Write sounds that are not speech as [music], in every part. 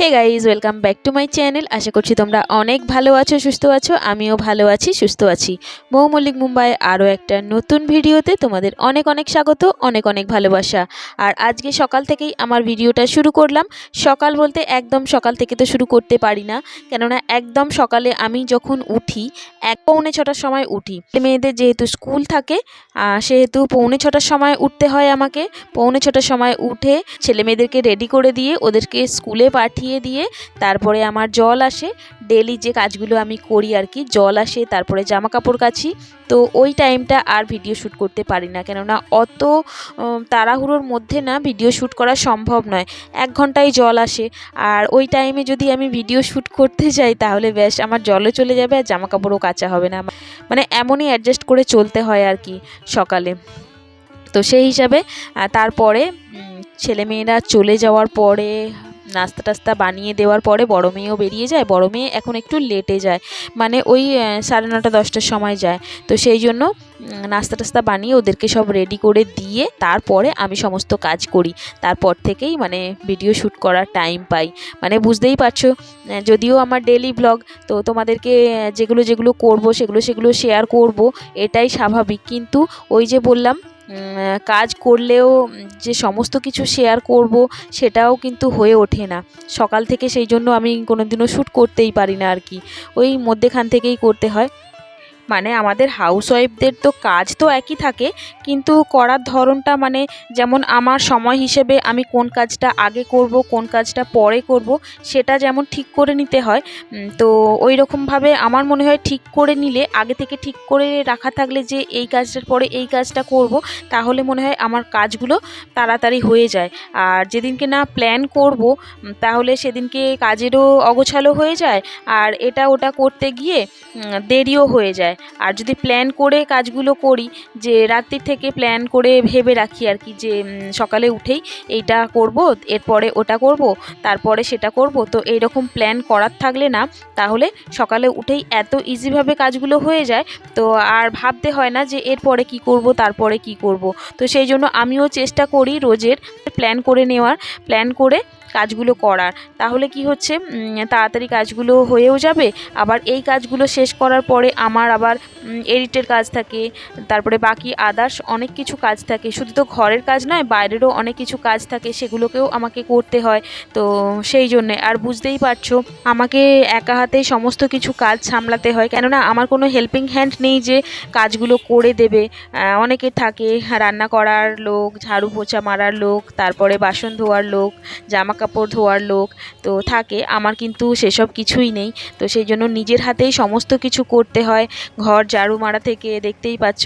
Hey guys welcome back to my channel আশা করছি তোমরা অনেক ভালো আছো, সুস্থ আছো। আমিও ভালো আছি, সুস্থ আছি। মৌ মল্লিক মুম্বাই আরও একটা নতুন ভিডিওতে তোমাদের অনেক অনেক স্বাগত, অনেক অনেক ভালোবাসা। আর আজকে সকাল থেকেই আমার ভিডিওটা শুরু করলাম। সকাল বলতে একদম সকাল থেকে তো শুরু করতে পারি না। কেননা একদম সকালে আমি যখন উঠি, এক পৌনে ছটার সময় উঠি। মেয়েদের যেহেতু স্কুল থাকে সেহেতু পৌনে ছটার সময় উঠতে হয় আমাকে। পৌনে ছটার সময় উঠে ছেলে মেয়েদেরকে রেডি করে দিয়ে ওদেরকে স্কুলে পাঠিয়ে দিয়ে তারপরে আমার জল আসে। ডেলি যে কাজগুলো আমি করি আর কি জল আসে, তারপরে জামা কাপড় কাছি তো ওই টাইমটা আর ভিডিও শ্যুট করতে পারি না। কেননা অত তাড়াহুড়োর মধ্যে না ভিডিও শ্যুট করা সম্ভব নয়। এক ঘন্টায় জল আসে। আর ওই টাইমে যদি আমি ভিডিও শ্যুট করতে যাই, তাহলে ব্যাস আমার জলও চলে যাবে আর জামা কাপড়ও কাচা হবে না মানে এমনই অ্যাডজাস্ট করে চলতে হয় আর কি সকালে। তো সেই হিসাবে তারপরে ছেলেমেয়েরা চলে যাওয়ার পরে নাস্তা টাস্তা বানিয়ে দেওয়ার পরে বড় মেয়েও বেরিয়ে যায়। বড় মেয়ে এখন একটু লেটে যায়। মানে ওই সাড়ে নটা, দশটার সময় যায়। তো সেই জন্য নাস্তা টাস্তা বানিয়ে ওদেরকে সব রেডি করে দিয়ে তারপরে আমি সমস্ত কাজ করি। তারপর থেকেই মানে ভিডিও শ্যুট করার টাইম পাই। মানে বুঝতেই পারছ যদিও আমার ডেলি ব্লগ তো তোমাদেরকে যেগুলো যেগুলো করব, সেগুলো সেগুলো শেয়ার করব, এটাই স্বাভাবিক। কিন্তু ওই যে বললাম কাজ করলেও যে সমস্ত কিছু শেয়ার করব সেটাও কিন্তু হয়ে ওঠে না। সকাল থেকে সেই জন্য আমি কোনোদিনও শ্যুট করতেই পারি না আর কি। ওই মধ্যেখান থেকেই করতে হয়। মানে আমাদের হাউসওয়াইফদের তো কাজ তো একই থাকে, কিন্তু করার ধরনটা মানে যেমন আমার সময় হিসেবে আমি কোন কাজটা আগে করব, কোন কাজটা পরে করব, সেটা যেমন ঠিক করে নিতে হয়। তো ওই রকমভাবে আমার মনে হয় ঠিক করে নিলে, আগে থেকে ঠিক করে রাখা থাকলে যে এই কাজটার পরে এই কাজটা করব, তাহলে মনে হয় আমার কাজগুলো তাড়াতাড়ি হয়ে যায়। আর যেদিনকে না প্ল্যান করব তাহলে সেদিনকে কাজেরও অগোছালো হয়ে যায়, আর এটা ওটা করতে গিয়ে দেরিও হয়ে যায়। আর যদি প্ল্যান করে কাজগুলো করি, যে রাত্রির থেকে প্ল্যান করে ভেবে রাখি আর কি যে সকালে উঠেই এইটা করব, এরপরে ওটা করব, তারপরে সেটা করব, তো এইরকম প্ল্যান করার থাকলে না, তাহলে সকালে উঠেই এত ইজিভাবে কাজগুলো হয়ে যায়, তো আর ভাবতে হয় না যে এরপরে কি করব, তারপরে কি করব। তো সেই জন্য আমিও চেষ্টা করি রোজের প্ল্যান করে নেওয়ার প্ল্যান করে কাজগুলো করার। তাহলে কি হচ্ছে? তাড়াতাড়ি কাজগুলো হয়েও যাবে। আবার এই কাজগুলো শেষ করার পরে আমার আবার এডিটের কাজ থাকে, তারপরে বাকি আদার্স অনেক কিছু কাজ থাকে। শুধু তো ঘরের কাজ নয়, বাইরেরও অনেক কিছু কাজ থাকে, সেগুলোকেও আমাকে করতে হয়। তো সেই জন্যে, আর বুঝতেই পারছ, আমাকে একা হাতেই সমস্ত কিছু কাজ সামলাতে হয়। কেননা আমার কোনো হেল্পিং হ্যান্ড নেই যে কাজগুলো করে দেবে। অনেকে থাকে, রান্না করার লোক ঝাড়ু পোছা মারার লোক, তারপরে বাসন ধোয়ার লোক, জামা কাপড় ধোয়ার লোক তো থাকে, আমার কিন্তু সেসব কিছুই নেই। তো সেই জন্য নিজের হাতেই সমস্ত কিছু করতে হয়। ঘর ঝাড়ু মারা থেকে দেখতেই পাচ্ছ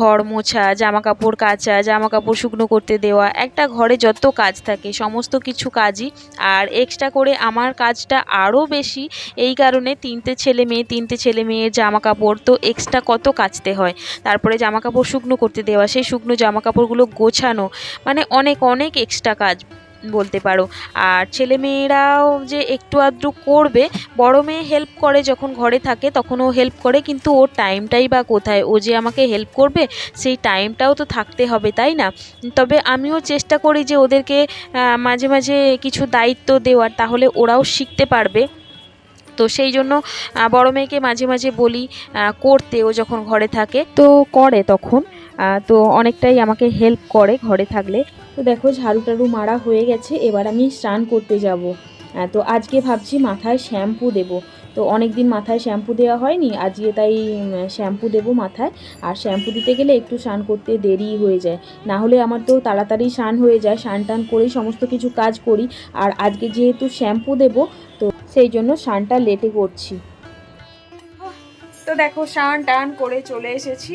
ঘর মোছা জামা কাপড় কাচা জামা কাপড় শুকনো করতে দেওয়া, একটা ঘরে যত কাজ থাকে, সমস্ত কিছু কাজই। আর এক্সট্রা করে আমার কাজটা আরও বেশি, এই কারণে তিনটে ছেলে মেয়ে, তিনটে ছেলে মেয়ের জামা কাপড় তো এক্সট্রা কত কাচতে হয়। তারপরে জামা কাপড় শুকনো করতে দেওয়া, সেই শুকনো জামা কাপড়গুলো গোছানো মানে অনেক অনেক এক্সট্রা কাজ। বলতে পারো। আর ছেলে মেয়েরাও যে একটু আধটু করবে, বড় মেয়ে হেল্প করে যখন ঘরে থাকে তখন ও হেল্প করে, কিন্তু ওর টাইমটাই বা কোথায়? ও যে আমাকে হেল্প করবে, সেই টাইমটাও তো থাকতে হবে, তাই না? তবে আমিও চেষ্টা করি যে ওদেরকে মাঝে মাঝে কিছু দায়িত্ব দেওয়ার, তাহলে ওরাও শিখতে পারবে। তো সেই জন্য বড় মেয়েকে মাঝে মাঝে বলি করতে ও যখন ঘরে থাকে। তো করে তখন তো অনেকটাই আমাকে হেল্প করে ঘরে থাকলে। তো দেখো, ঝাড়ু টাড়ু মারা হয়ে গেছে, এবার আমি স্নান করতে যাব। তো আজকে ভাবছি মাথায় শ্যাম্পু দেব। তো অনেক দিন মাথায় শ্যাম্পু দেওয়া হয়নি, আজকে তাই শ্যাম্পু দেব মাথায়। আর শ্যাম্পু দিতে গেলে একটু স্নান করতে দেরি হয়ে যায়। না হলে আমার তো তাড়াতাড়ি স্নান হয়ে যায়, স্নান টান করেই সমস্ত কিছু কাজ করি। আর আজকে যেহেতু শ্যাম্পু দেব, তো সেই জন্য স্নানটা লেটে করছি। তো দেখো, স্নান টান করে চলে এসেছি।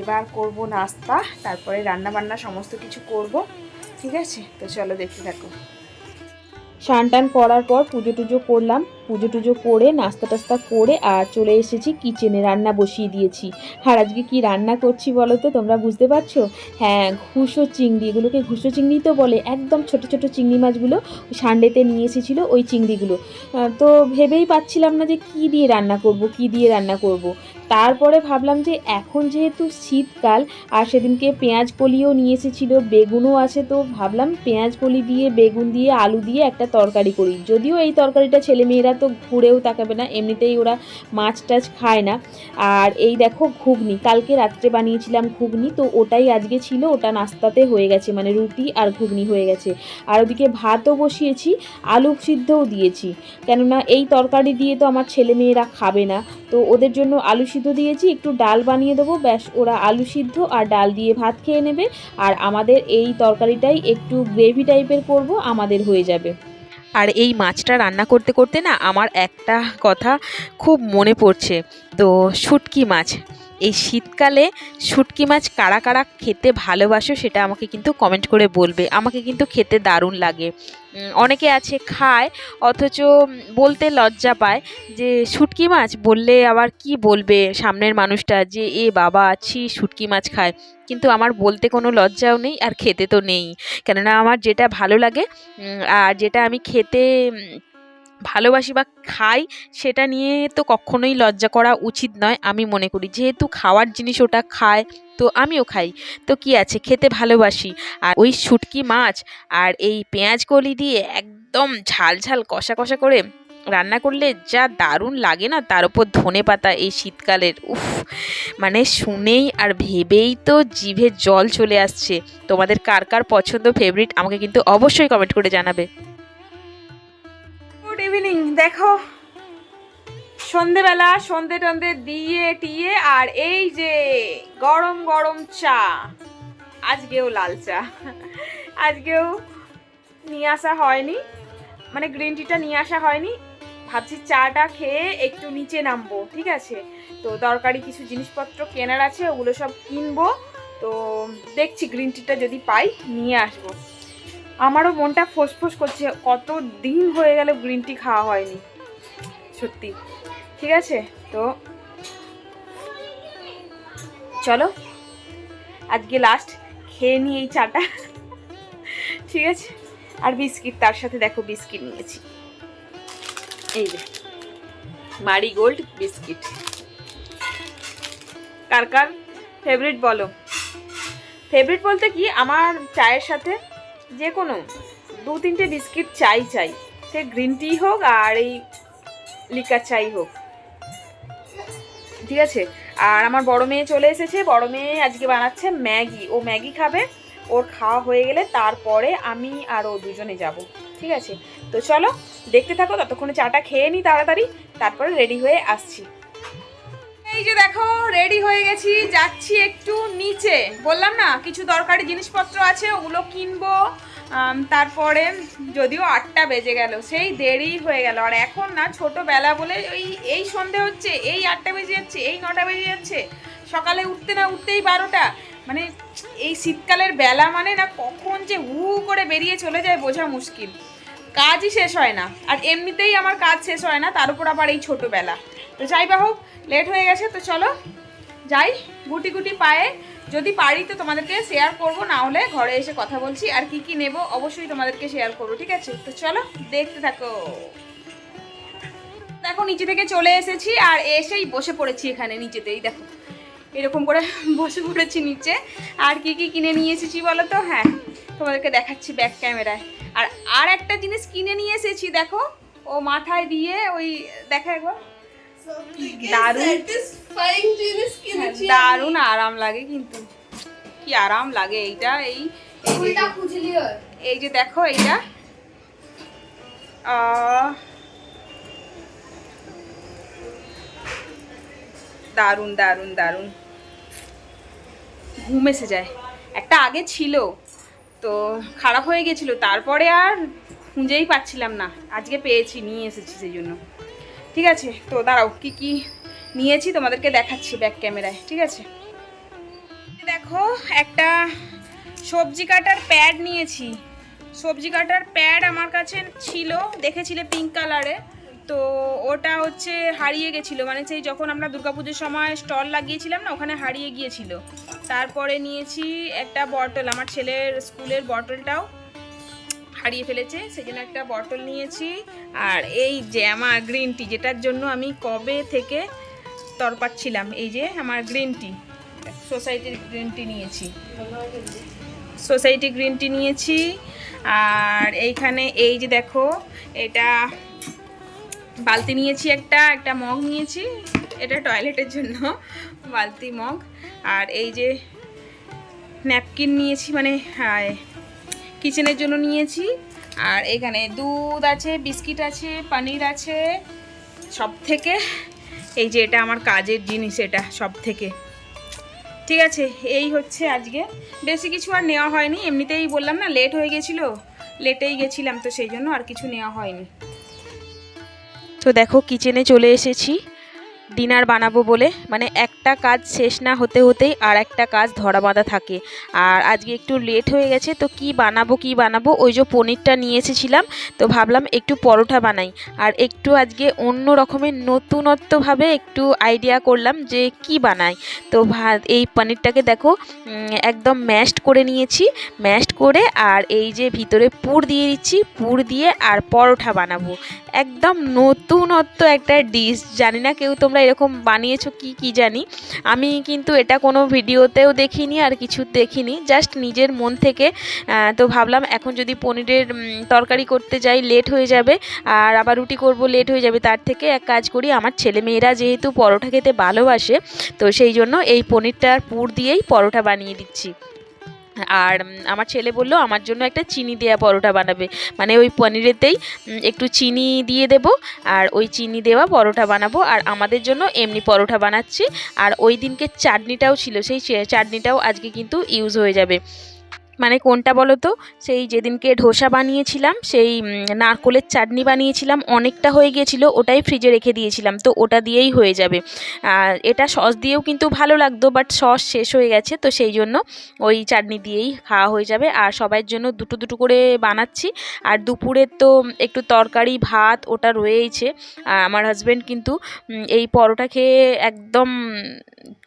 এবার করব নাস্তা, তারপরে রান্না বান্না সমস্ত কিছু করব। ঠিক আছে? তো চলো দেখতে থাকো। স্নান টান করার পর পুজো টুজো করলাম। পুজো টুজো করে, নাস্তা টাস্তা করে আর চলে এসেছি কিচেনে রান্না বসিয়ে দিয়েছি। আর আজকে কি রান্না করছি বলো তো, তোমরা বুঝতে পারছ? হ্যাঁ ঘুষো চিংড়ি, এগুলোকে ঘুষো চিংড়ি তো বলে, একদম ছোট ছোট চিংড়ি মাছগুলো সানডেতে নিয়ে এসেছিল ওই চিংড়িগুলো। তো ভেবেই পাচ্ছিলাম না যে কি দিয়ে রান্না করব, কি দিয়ে রান্না করব। তারপরে ভাবলাম যে এখন যেহেতু শীতকাল, আর সেদিনকে পেঁয়াজ কলিও নিয়ে এসেছিল, বেগুনও আছে তো, ভাবলাম পেঁয়াজ কলি দিয়ে, বেগুন দিয়ে, আলু দিয়ে একটা তরকারি করি। যদিও এই তরকারিটা ছেলেমেয়েরা তো ঘুরেও তাকাবে না, এমনিতেই ওরা মাছ টাছ খায় না। আর এই দেখো ঘুগনি, কালকে রাত্রে বানিয়েছিলাম ঘুগনি, তো ওটাই আজকে ছিল, ওটা নাস্তাতে হয়ে গেছে মানে রুটি আর ঘুগনি হয়ে গেছে। আর ওদিকে ভাতও বসিয়েছি, আলু সিদ্ধও দিয়েছি, কেননা এই তরকারি দিয়ে তো আমার ছেলে মেয়েরা খাবে না। তো ওদের জন্য আলু সিদ্ধ দিয়েছি, একটু ডাল বানিয়ে দেবো, ব্যাস ওরা আলু সিদ্ধ আর ডাল দিয়ে ভাত খেয়ে নেবে। আর আমাদের এই তরকারিটাই একটু গ্রেভি টাইপের করব, আমাদের হয়ে যাবে। আর এই মাছটা রান্না করতে করতে না আমার একটা কথা খুব মনে পড়ছে। তো শুটকি মাছ। এই শীতকালে শুটকি মাছ কারা কারা খেতে ভালোবাসো সেটা আমাকে কিন্তু কমেন্ট করে বলবে। আমাকে কিন্তু খেতে দারুণ লাগে। অনেকে আছে খায়, অথচ বলতে লজ্জা পায় যে শুটকি মাছ বললে আবার কি বলবে সামনের মানুষটা যে, এ বাবা আছি শুটকি মাছ খায়। কিন্তু আমার বলতে কোনো লজ্জাও নেই আর খেতে তো নেই। কেননা আমার যেটা ভালো লাগে আর যেটা আমি খেতে ভালোবাসি বা খাই, সেটা নিয়ে তো কখনোই লজ্জা করা উচিত নয়, আমি মনে করি। যেহেতু খাওয়ার জিনিস ওটা খায়, তো আমিও খাই। তো কি আছে? খেতে ভালোবাসি। আর ওই শুটকি মাছ আর এই পেঁয়াজ কলি দিয়ে একদম ঝাল ঝাল কষা কষা করে রান্না করলে যা দারুণ লাগে না, তার উপর ধনে পাতা এই শীতকালের, উফ! মানে শুনেই আর ভেবেই তো জিভে জল চলে আসছে। তোমাদের কার কার পছন্দ ফেভারিট আমাকে কিন্তু অবশ্যই কমেন্ট করে জানাবে। গুড ইভিনিং দেখো। সন্ধেবেলা, সন্ধে টন্ধে দিয়ে, টিয়ে, আর এই যে গরম গরম চা, আজকেও লাল চা। আজকেও নিয়ে আসা হয়নি মানে গ্রিন টিটা নিয়ে আসা হয়নি। ভাবছি চাটা খেয়ে একটু নিচে নামবো, ঠিক আছে? তো দরকারি কিছু জিনিসপত্র কেনার আছে, ওগুলো সব কিনবো। তো দেখছি গ্রিন টিটা যদি পাই, নিয়ে আসব। আমারও মনটা ফোসফোস করছে, কত দিন হয়ে গেল গ্রিন টি খাওয়া হয়নি। সত্যি। ঠিক আছে, তো চলো, আজকে লাস্ট খেয়ে নিই এই চাটা। ঠিক আছে? আর বিস্কিট, তার সাথে দেখো বিস্কিট নিয়েছি। এই যে মারি গোল্ড বিস্কিট। কার কার? ফেভারিট বলো। ফেভারিট বলতে কি, আমার চায়ের সাথে যে কোনো, দু তিনটে বিস্কিট চাই চাই। সে গ্রিন টি হোক আর এই লিকার চাই হোক। ঠিক আছে? আর আমার বড় মেয়ে চলে এসেছে। বড় মেয়ে আজকে বানাচ্ছে ম্যাগি। ও ম্যাগি খাবে। ওর খাওয়া হয়ে গেলে তারপরে আমি আর ও দুজনে যাব। ঠিক আছে? তো চলো, দেখতে থাকো। ততক্ষণে চাটা খেয়ে নিই তাড়াতাড়ি। তারপরে রেডি হয়ে আসছি। এই যে দেখো রেডি হয়ে গেছি, যাচ্ছি একটু নিচে। বললাম না, কিছু দরকারি জিনিসপত্র আছে, ওগুলো কিনবো। তারপরে যদিও আটটা বেজে গেল, সেই দেরি হয়ে গেল। আর এখন না, ছোটোবেলা বলে ওই, এই সন্ধে হচ্ছে, এই আটটা বেজে যাচ্ছে, এই নটা বেজে যাচ্ছে। সকালে উঠতে না উঠতেই বারোটা। মানে এই শীতকালের বেলা মানে না, কখন যে হু করে বেরিয়ে চলে যায় বোঝা মুশকিল। কাজই শেষ হয় না। আর এমনিতেই আমার কাজ শেষ হয় না, তার উপর আবার এই ছোটোবেলা। তো যাই বা হোক লেট হয়ে গেছে, তো চলো যাই গুটি গুটি পায়ে। যদি পারি তো তোমাদেরকে শেয়ার করব, না হলে ঘরে এসে কথা বলছি। আর কি কি নেব অবশ্যই তোমাদেরকে শেয়ার করব, ঠিক আছে? তো চলো, দেখতে থাকো। দেখো, নিচে থেকে চলে এসেছি আর এসেই বসে পড়েছি এখানে নিচেতেই, দেখো। এরকম করে [laughs] বসে পড়েছি নিচে। আর কি কি কিনে নিয়ে এসেছি বলো তো? হ্যাঁ তোমাদেরকে দেখাচ্ছি ব্যাক ক্যামেরায় আর আর একটা জিনিস কিনে নিয়ে এসেছি, দেখো। ও মাথায় দিয়ে ওই দেখা একবার। দারুণ স্যাটিসফাইং জিনিস কিনেছি হ্যাঁ, দারুণ আরাম লাগে কিন্তু। কি আরাম লাগে এইটা এই এই যে দেখো এইটা। দারুণ দারুণ দারুণ। ঘুম এসে যায়। একটা আগে ছিল তো খারাপ হয়ে গেছিল। তারপরে আর খুঁজেই পাচ্ছিলাম না। আজকে পেয়েছি নিয়ে এসেছি সেই জন্য। ঠিক আছে? তো দাঁড়াও, কি কি নিয়েছি তোমাদেরকে দেখাচ্ছি ব্যাক ক্যামেরায় ঠিক আছে? দেখো, একটা সবজি কাটার প্যাড নিয়েছি। সবজি কাটার প্যাড আমার কাছে ছিল, দেখেছিলে পিঙ্ক কালারে তো ওটা হচ্ছে হারিয়ে গেছিল মানে সেই যখন আমরা দুর্গাপুজোর সময় স্টল লাগিয়েছিলাম না, ওখানে হারিয়ে গিয়েছিল। তারপরে নিয়েছি একটা বটল আমার ছেলের স্কুলের বটলটাও হারিয়ে ফেলেছে সেই জন্য একটা বটল নিয়েছি। আর এই যে আমার গ্রিন টি যেটার জন্য আমি কবে থেকে তরপাচ্ছিলাম এই যে আমার গ্রিন টি সোসাইটির গ্রিন টি নিয়েছি। সোসাইটি গ্রিন টি নিয়েছি, আর এইখানে এই যে দেখো, এটা বালতি নিয়েছি একটা একটা মগ নিয়েছি, এটা টয়লেটের জন্য, বালতি মগ। আর এই যে ন্যাপকিন নিয়েছি মানে কিচেনের জন্য নিয়েছি। আর এখানে দুধ আছে, বিস্কিট আছে, পনির আছে। সব থেকে এই যে এটা আমার কাজের জিনিস এটা সব থেকে ঠিক আছে, এই হচ্ছে আজকে। বেশি কিছু আর নেওয়া হয়নি, এমনিতেই বললাম না লেট হয়ে গেছিল। লেটেই গেছিলাম তো সেই জন্য আর কিছু নেওয়া হয়নি। তো দেখো কিচেনে চলে এসেছি। ডিনার বানাবো বলে। মানে একটা কাজ শেষ না হতে হতেই আর একটা কাজ ধরা বাঁধা থাকে। আর আজকে একটু লেট হয়ে গেছে, তো কি বানাবো কি বানাবো? ওই যে পনিরটা নিয়ে এসেছিলাম, তো ভাবলাম একটু পরোটা বানাই। আর একটু আজকে অন্য রকমের নতুনত্বভাবে একটু আইডিয়া করলাম যে কি বানাই। তো এই পনিরটাকে দেখো একদম ম্যাশড করে নিয়েছি। ম্যাশড করে আর এই যে ভিতরে পুর দিয়ে দিচ্ছি, পুর দিয়ে আর পরোটা বানাবো। একদম নতুনত্ব একটা ডিশ জানি না কেউ তোমরা এরকম বানিয়েছো কি কি জানি। আমি কিন্তু এটা কোনো ভিডিওতেও দেখিনি আর কিছু দেখিনি। জাস্ট নিজের মন থেকে তো ভাবলাম এখন যদি পনিরের তরকারি করতে যাই, লেট হয়ে যাবে, আর আবার রুটি করব, লেট হয়ে যাবে, তার থেকে এক কাজ করি, আমার ছেলে মেয়েরা যেহেতু পরোটা খেতে ভালোবাসে, তো সেই জন্য এই পনিরটার পুর দিয়েই পরোটা বানিয়ে দিচ্ছি। আর আমার ছেলে বলল, আমার জন্য একটা চিনি দেওয়া পরোটা বানাবে। মানে ওই পনিরেতেই একটু চিনি দিয়ে দেব আর ওই চিনি দেওয়া পরোটা বানাবো। আর আমাদের জন্য এমনি পরোটা বানাচ্ছি। আর ওই দিনকে চাটনিটাও ছিল, সেই চাটনিটাও আজকে কিন্তু ইউজ হয়ে যাবে। মানে কোনটা বলো তো সেই যেদিনকে ধোসা বানিয়েছিলাম, সেই নারকোলের চাটনি বানিয়েছিলাম, অনেকটা হয়ে গিয়েছিল, ওটাই ফ্রিজে রেখে দিয়েছিলাম, তো ওটা দিয়েই হয়ে যাবে। এটা সস দিয়েও কিন্তু ভালো লাগতো বাট সস শেষ হয়ে গেছে, তো সেই জন্য ওই চাটনি দিয়েই খাওয়া হয়ে যাবে। আর সবার জন্য দুটো দুটো করে বানাচ্ছি। আর দুপুরে তো একটু তরকারি, ভাত, ওটা রয়েইছে। আমার হাজব্যান্ড কিন্তু এই পরোটা খেয়ে একদম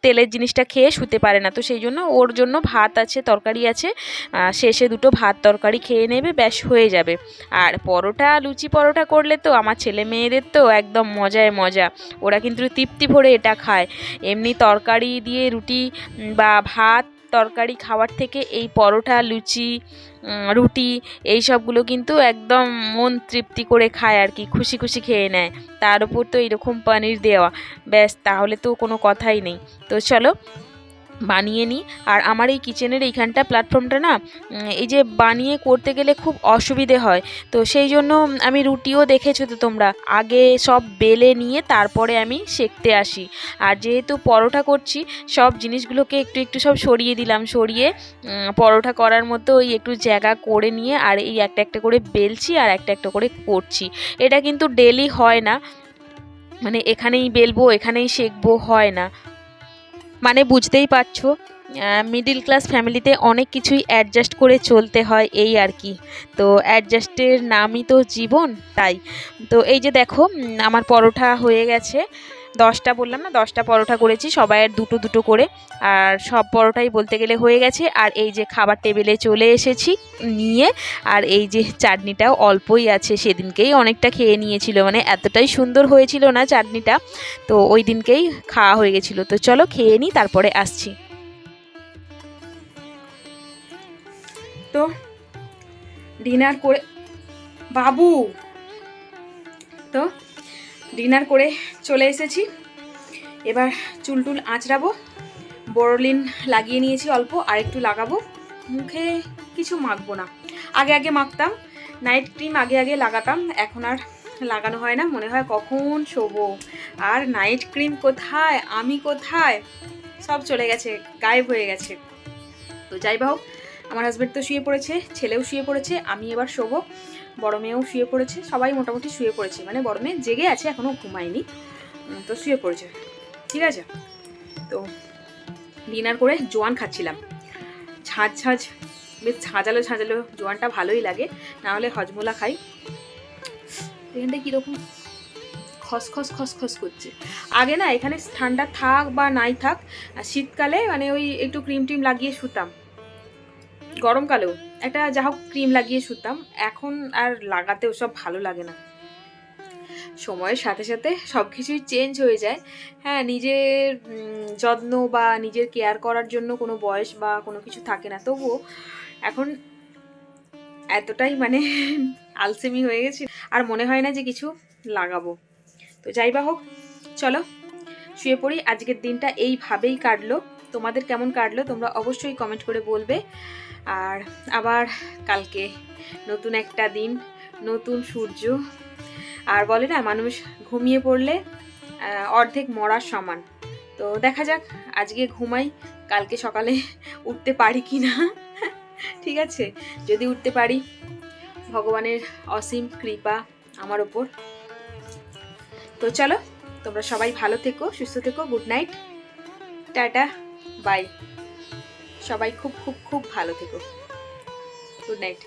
তেলের জিনিসটা খেয়ে শুতে পারে না, তো সেই জন্য ওর জন্য ভাত আছে, তরকারি আছে। শেষে দুটো ভাত তরকারি খেয়ে নেবে, ব্যাস হয়ে যাবে। আর পরোটা, লুচি পরোটা করলে তো আমার ছেলে মেয়েদের তো একদম মজায় মজা। ওরা কিন্তু তৃপ্তি ভরে এটা খায়। এমনি তরকারি দিয়ে রুটি বা ভাত তরকারি খাওয়ার থেকে এই পরোটা, লুচি রুটি, এই সবগুলো কিন্তু একদম মন তৃপ্তি করে খায় আর কি, খুশি খুশি খেয়ে নেয়। তার উপর তো এরকম পনির দেওয়া। ব্যাস, তাহলে তো কোনো কথাই নেই। তো চলো বানিয়ে নিই। আর আমার এই কিচেনের এইখানটা প্ল্যাটফর্মটা না এই যে বানিয়ে করতে গেলে খুব অসুবিধে হয়। তো সেই জন্য আমি রুটিও দেখেছ তো তোমরা? আগে সব বেলে নিয়ে তারপরে আমি সেঁকতে আসি। আর যেহেতু পরোটা করছি, সব জিনিসগুলোকে একটু একটু সব সরিয়ে দিলাম। সরিয়ে পরোটা করার মতো ওই একটু জায়গা করে নিয়ে আর এই একটা একটা করে বেলছি আর একটা একটা করে করছি। এটা কিন্তু ডেলি হয় না। মানে এখানেই বেলবো, এখানেই সেঁকবো, হয় না। মানে বুঝতেই পারছ মিডিল ক্লাস ফ্যামিলিতে অনেক কিছুই অ্যাডজাস্ট করে চলতে হয় এই আর কি। তো অ্যাডজাস্টের নামই তো জীবন, তাই। তো এই যে দেখো আমার পরোটা হয়ে গেছে। দশটা বললাম না, দশটা পরোটা করেছি, সবাইয়ের দুটো দুটো করে। আর সব পরোটাই বলতে গেলে হয়ে গেছে। আর এই যে খাবার টেবিলে চলে এসেছি নিয়ে, আর এই যে চাটনিটাও অল্পই আছে, সেদিনকেই অনেকটা খেয়ে নিয়েছিল। মানে এতটাই সুন্দর হয়েছিল না চাটনিটা, তো ওই দিনকেই খাওয়া হয়ে গেছিল। তো চলো খেয়ে নিই, তারপরে আসছি। তো ডিনার করে, বাবু! তো ডিনার করে চলে এসেছি। এবার চুল টুল আঁচড়াবো। বড়লিন লাগিয়ে নিয়েছি অল্প, আর একটু লাগাবো। মুখে কিছু মাখবো না। আগে আগে মাখতাম। নাইট ক্রিম আগে আগে লাগাতাম। এখন আর লাগানো হয় না। মনে হয় কখন শোবো। আর নাইট ক্রিম কোথায়? আমি কোথায়? সব চলে গেছে। গায়েব হয়ে গেছে। তো যাই হোক আমার হাজব্যান্ড তো শুয়ে পড়েছে, ছেলেও শুয়ে পড়েছে, আমি এবার শোবো, বড় মেয়েও শুয়ে পড়েছে, সবাই মোটামুটি শুয়ে পড়েছে মানে বড় মেয়ে জেগে আছে এখনও ঘুমায়নি তো শুয়ে পড়েছে, ঠিক আছে? তো ডিনার করে জোয়ান খাচ্ছিলাম ঝাঁঝ ঝাঁঝ বেশ ঝাঁঝালো ঝাঁঝালো, জোয়ানটা ভালোই লাগে, না হলে হজমোলা খাই, এখানটায় কীরকম খসখস খসখস করছে, আগে না এখানে ঠান্ডা থাক বা নাই থাক শীতকালে মানে ওই একটু ক্রিম টিম লাগিয়ে শুতাম গরমকালেও একটা যা হোক ক্রিম লাগিয়ে শুতাম, এখন আর লাগাতে ওসব ভালো লাগে না। সময়ের সাথে সাথে সব কিছুই চেঞ্জ হয়ে যায়। হ্যাঁ নিজের যত্ন বা নিজের কেয়ার করার জন্য কোনো বয়স বা কোনো কিছু থাকে না। তবুও এখন এতটাই মানে [laughs] আলসেমি হয়ে গেছে, আর মনে হয় না যে কিছু লাগাবো। তো যাই বা হোক, চলো, শুয়ে পড়ি। আজকের দিনটা এইভাবেই কাটলো। তোমাদের কেমন কাটলো তোমরা অবশ্যই কমেন্ট করে বলবে। আর আবার কালকে নতুন একটা দিন, নতুন সূর্য। আর বলে না, মানুষ ঘুমিয়ে পড়লে অর্ধেক মরার সমান। তো দেখা যাক, আজকে ঘুমাই, কালকে সকালে [laughs] উঠতে পারি কি না [laughs] ঠিক আছে, যদি উঠতে পারি, ভগবানের অসীম কৃপা আমার ওপর। তো চলো, তোমরা সবাই ভালো থেকো, সুস্থ থেকো, গুড নাইট, টাটা, বাই। সবাই খুব খুব খুব ভালো থেকো। Good night